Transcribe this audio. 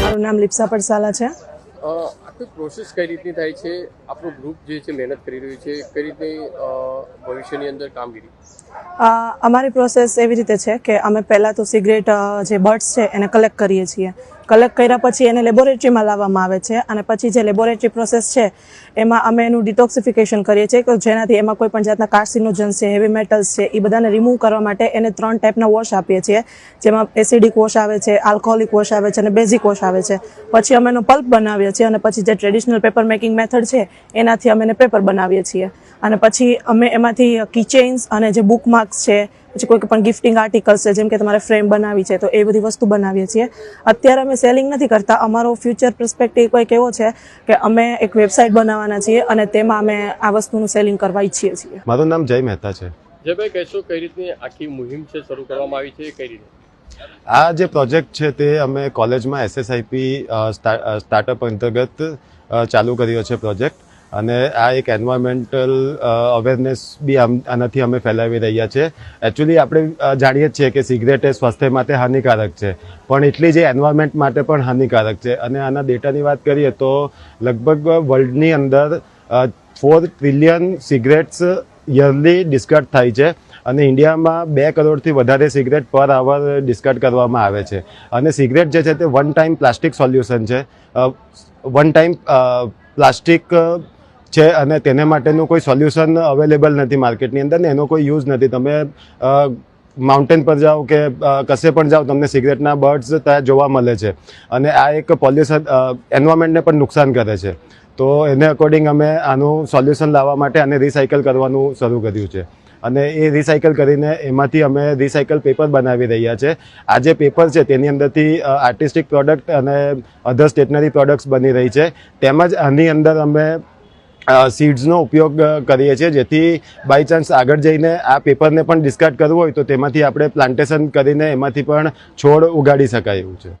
મારું નામ લિપ્સા પડસાલા છે. આખી પ્રોસેસ કઈ રીતની થાય છે? આપણું ગ્રુપ જે છે મહેનત કરી રહ્યું છે કઈ રીતે ભવિષ્યની અંદર કામગીરી? અમારી પ્રોસેસ એવી રીતે છે કે અમે પહેલાં તો સિગરેટ જે બર્ડ્સ છે એને કલેક્ટ કરીએ છીએ. કલેક્ટ કર્યા પછી એને લેબોરેટરીમાં લાવવામાં આવે છે અને પછી જે લેબોરેટરી પ્રોસેસ છે, એમાં અમે એનું ડિટોક્સિફિકેશન કરીએ છીએ કે જેનાથી એમાં કોઈ પણ જાતના કાર્સિનોજન્સ છે હેવી મેટલ્સ છે એ બધાને રિમૂવ કરવા માટે એને ત્રણ ટાઈપના વોશ આપીએ છીએ. જેમાં એસિડિક વોશ આવે છે આલ્કોહોલિક વોશ આવે છે અને બેઝિક વોશ આવે છે. પછી અમે એનો પલ્પ બનાવીએ છીએ અને પછી જે ટ્રેડિશનલ પેપર મેકિંગ મેથડ છે, એનાથી અમે એને પેપર બનાવીએ છીએ. અને પછી અમે એમાંથી કીચેઇન્સ અને જે બુક માર્ક્સ છે પછી કોઈ પણ ગિફ્ટિંગ આર્ટિકલ્સ છે જેમ કે તમારે ફ્રેમ બનાવી છે તો એ બધી વસ્તુ બનાવીએ છીએ. અત્યારે અમે સેલિંગ નથી કરતા. અમારો ફ્યુચર પર્સપેક્ટિવ કોઈ કેવો છે કે અમે એક વેબસાઇટ બનાવવાના છીએ અને તેમાં અમે આ વસ્તુનું સેલિંગ કરવા ઈચ્છીએ છીએ. મારું નામ જય મહેતા છે. જે ભાઈ કહેશો કઈ રીતની આખી મુહિમ છે શરૂ કરવામાં આવી છે કઈ રીતે? આ જે પ્રોજેક્ટ છે તે અમે કોલેજમાં એસએસઆઈપી સ્ટાર્ટઅપ અંતર્ગત ચાલુ કર્યો છે પ્રોજેક્ટ અને આ એક એન્વાયરમેન્ટલ અવેરનેસ બી આનાથી અમે ફેલાવી રહ્યા છે. એકચ્યુઅલી આપણે જાણીએ જ છીએ કે સિગરેટ એ સ્વાસ્થ્ય માટે હાનિકારક છે. પણ એટલી જ એન્વાયરમેન્ટ માટે પણ હાનિકારક છે. અને આના ડેટાની વાત કરીએ તો લગભગ વર્લ્ડની અંદર four trillion cigarettes yearly discard થાય છે. અને ઇન્ડિયામાં બે કરોડથી વધારે સિગરેટ પર આવર ડિસ્કાર્ડ કરવામાં આવે છે. અને સિગરેટ જે છે તે વન ટાઈમ પ્લાસ્ટિક સોલ્યુશન છે. વન ટાઈમ પ્લાસ્ટિક છે અને તેને માટેનું કોઈ સોલ્યુશન અવેલેબલ નથી માર્કેટની અંદર ને એનો કોઈ યુઝ નથી. તમે માઉન્ટેન પર જાઓ કે કશે પણ જાઓ, તમને સિગરેટના બર્ડ્સ ત્યાં જોવા મળે છે. અને આ એક પોલ્યુશન એન્વાયરમેન્ટને પણ નુકસાન કરે છે. તો એને અકોર્ડિંગ અમે આનું સોલ્યુશન લાવવા માટે આને રિસાયકલ કરવાનું શરૂ કર્યું છે. અને એ રિસાયકલ કરીને એમાંથી અમે રિસાયકલ પેપર બનાવી રહ્યા છે. આ જે પેપર છે તેની અંદરથી આર્ટિસ્ટિક પ્રોડક્ટ અને અધર સ્ટેશનરી પ્રોડક્ટ્સ બની રહી છે. તેમજ આની અંદર અમે સીડ્સનો ઉપયોગ કરીએ છીએ. જેથી બાય ચાન્સ આગળ જઈને આ પેપરને પણ ડિસ્કાર્ડ કરવું હોય તો તેમાંથી આપણે પ્લાન્ટેશન કરીને એમાંથી પણ છોડ ઉગાડી શકાય એવું છે.